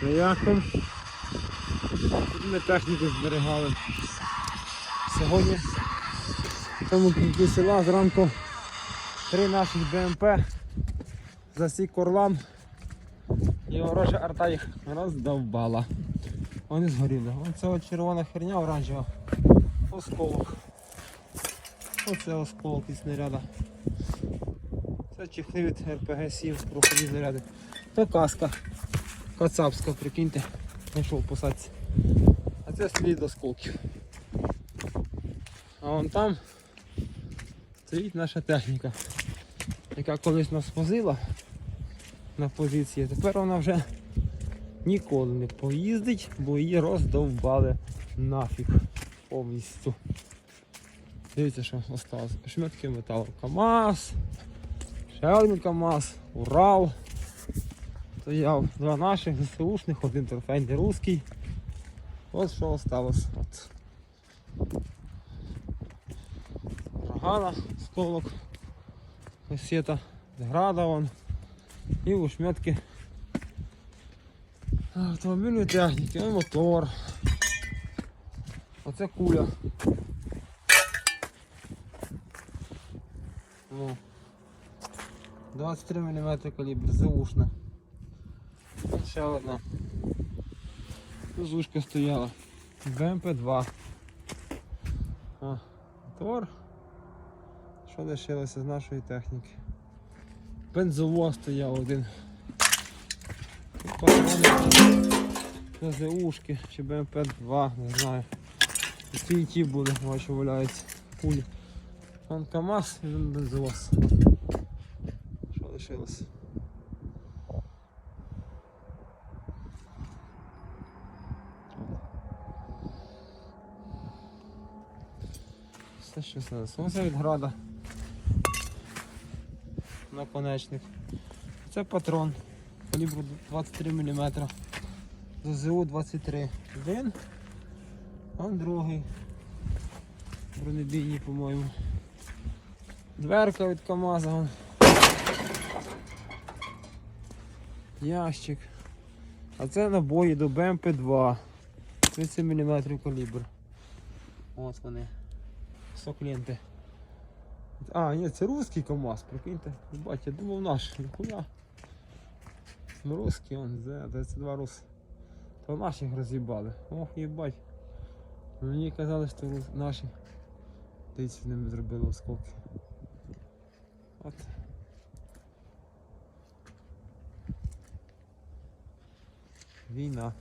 Приїхав. Тут ми техніку зберігали. Сьогодні в тому кінці села зранку три наших БМП засік орлан і ворожа арта їх роздовбала. Вони згоріли. Оце от червона херня оранжева. Осколок. Оце осколок із снаряда. Це чехли від РПГ-7 проходні заряди. Це каска. Кацапська, прикиньте, знайшов посадці. А це слід осколків. А вон там стоїть наша техніка, яка колись нас возила на позиції. Тепер вона вже ніколи не поїздить, бо її роздовбали нафіг повністю. Дивіться, що осталось. Шметки металу. КАМАЗ, ще один КАМАЗ, Урал. Стояв два наших ЗСУшних, один трофейний русський. Ось що осталось. От. Рогана, сколок, касета, града вон. І ушметки автомобільної техніки, мотор. Оце куля. Ну. 23 мм калібр, заушна. Ще одна. Зушка стояла. БМП-2. О, мотор. Що лишилося з нашої техніки? Бензовоз стояв один. ЗУшки чи БМП-2, не знаю. І ті були, бачу, валяються. Пулі. Вон КАМАЗ і бензовоз. Що лишилося? Все що зараз. Ось від града. Наконечник. Це патрон. Калібру 23 мм. ЗЗУ 23. Один. А другий. Бронебійні, по-моєму. Дверка від КАМАЗа. Ящик. А це набої до БМП-2. 30 мм калібр. От вони. Сокленти. А, ні, це русський КАМАЗ, прикиньте. Бать, я думав наш, ніхуя. Ну, русський он, це, це два рус. То наших роз'їбали. Ох, їбать. Мені казали, що рус... наші. Дивіться, ними зробили осколки. От. Війна.